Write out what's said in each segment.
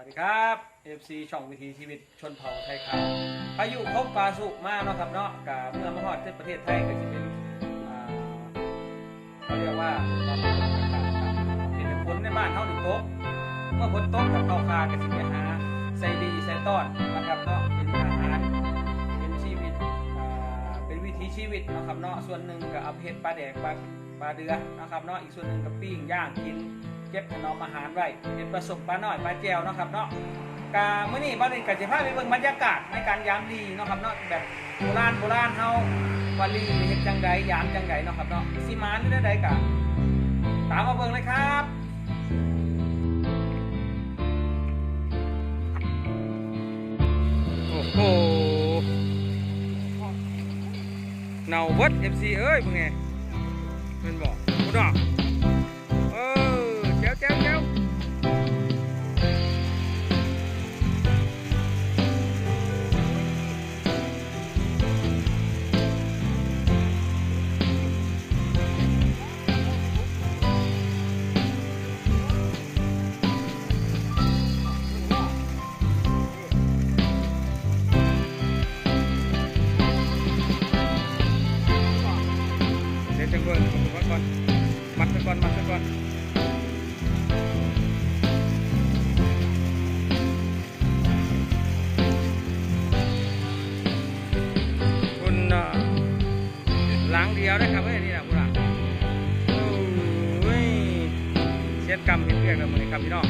วัสดีครับ FC ช่องวิถีชีวิตชนเผ่าไทยขาวพายุพบปลาสุกมากเนาะครับเนาะกับเมื่อมาฮอดที่ประเทศไทยก็จะเป็นเขาเรียกว่าเป็นฝนในบ้านเฮาหนึ่งโต๊ะเมื่อฝนตกกับเข้าคาก็สิไปหาใส่ดีใส่ต้อนนะครับเนาะเป็นอาหารเป็นชีวิตเป็นวิถีชีวิตเนาะครับเนาะส่วนหนึ่งก็เอาเฮ็ดปลาแดกปลาปลาเดือนะครับเนาะอีกส่วนหนึ่งก็ปิ้งย่างกิน เก็บถนมอาหารไว้เป็นผสมปลาหน่อยปลาแจวนะครับเนาะกาเมื่อนี้บ้านนี้ก็จะพาไปเบิ่งบรรยากาศในการยามดีเนาะครับเนาะแบบโบราณโบราณเฮาวาลีเฮ็ดจังใดยามจังใดเนาะครับเนาะสิมานหรือใดกะตามมาเบิ่งเลยครับโอ้โหเนาเวิร์ด FC เอ้ยมึงไงเป็นบอกกูดอก ดียวนะครับเฮ้ยนี่นะคุณอะโอ้ยเช็ดกรรมเห็นเรียกแล้วมือนี้ครับพี่น้อง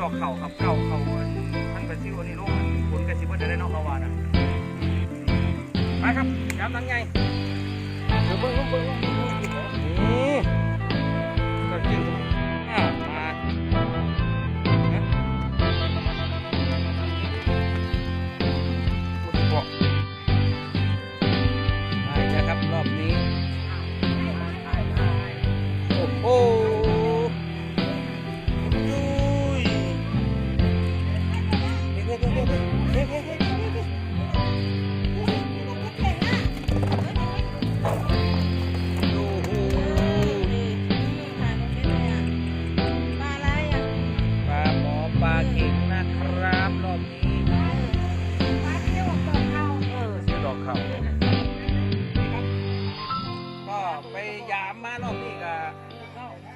ดอกเข่าครับเข่าเข่าท่านปลาซิวอันนี้โลกอันผลกระชิบว่าจะได้นอกเขาวานะไปครับย้ำนั้นไง boom, boom.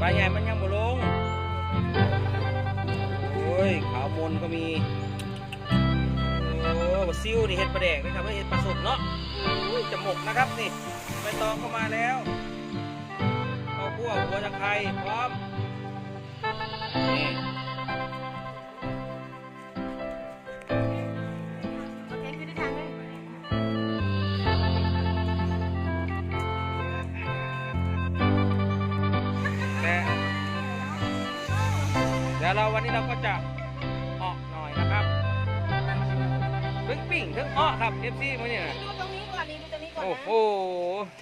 ปลาใหญ่มันยังบ่ลง โอ้ยขาวมนก็มี โอ้บซิวนี่เห็ดปลาแดกนะครับไม่เห็ดปลาสดเนาะจมูกนะครับนี่ใบตองเข้ามาแล้วข้าวคั่วหัวตะไคร ดี๋ยวเราวันนี้เราก็จะออกหน่อยนะครับถึงปิ่งถึงอ้อครับเอฟซีมาเนี่ยนะดูตรงนี้ก่อนนี่ดูตรงนี้ก่อนโอ้นะโห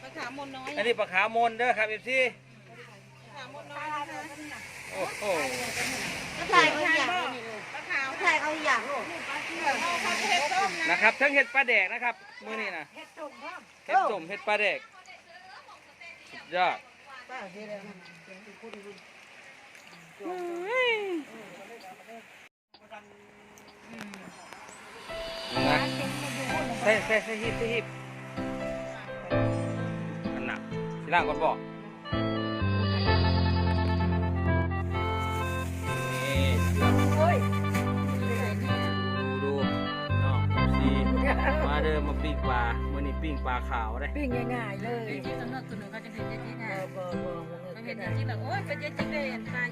มะขามมนน้อยอันนี้ปลาขามนเด้อครับเอฟซีมะขามมนน้อยนะคะโอ้โหถ่ายเอาอย่างมะขามถ่ายเอาอย่างลูกเอาข้าวเผ็ดต้มนะนะครับทั้งเห็ดปลาแดกนะครับมื้อนี้นะเฮ็ดตุ่มพ่อเห็ดสมเห็ดปลาแดกสุดยอด ใส่ใส่ใส่ฮิบใส่ฮิบขนาดที่ล่างก่อนบอกมาเดิมมาปิ้งปลาเมื่อนี้ปิ้งปลาขาวเลยปิ้งง่ายๆเลยที่สำนักตัวหนึ่งเขาจะเห็นเยอะๆนงเอบอบอร์เขาเห็นเยอะๆแบบโอ้ยเป็นเยอะงเลยอันตย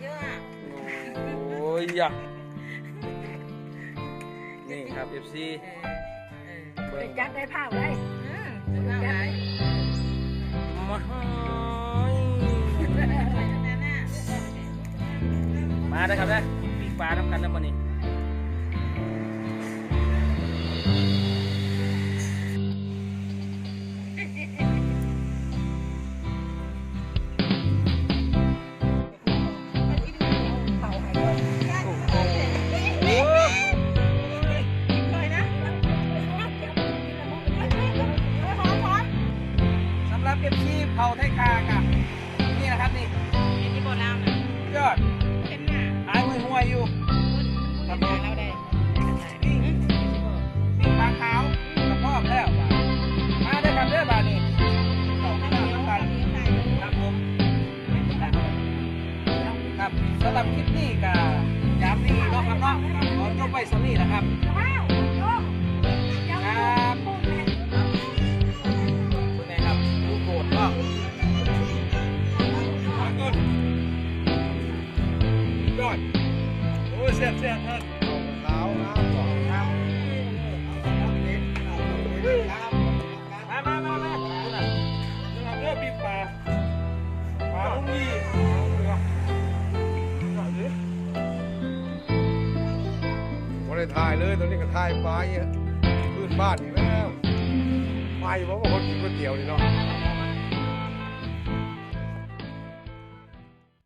ยากนี่ครับ FC เออเบิ่ไปงจัดได้ผ้าไว้เออถึงเอาไหนมาให้ไปทางนั้นน่ะมาได้อครับนะปิ้งปลาทำกันนะวันนี้ สำหรับ FC เผาไทยคากับนี่นะครับนี่เป็นที่โบราณน่ะยอดเป็นหน้าหายห่วยๆอยู่ครับผมเราได้ ได้ถ่ายเลยตอนนี้ก็ถ่ายปลาเนี่ยพื้นบ้านอีกแล้วไปเพราะว่าคนกินก๋วยเตี๋ยวนี่เนาะ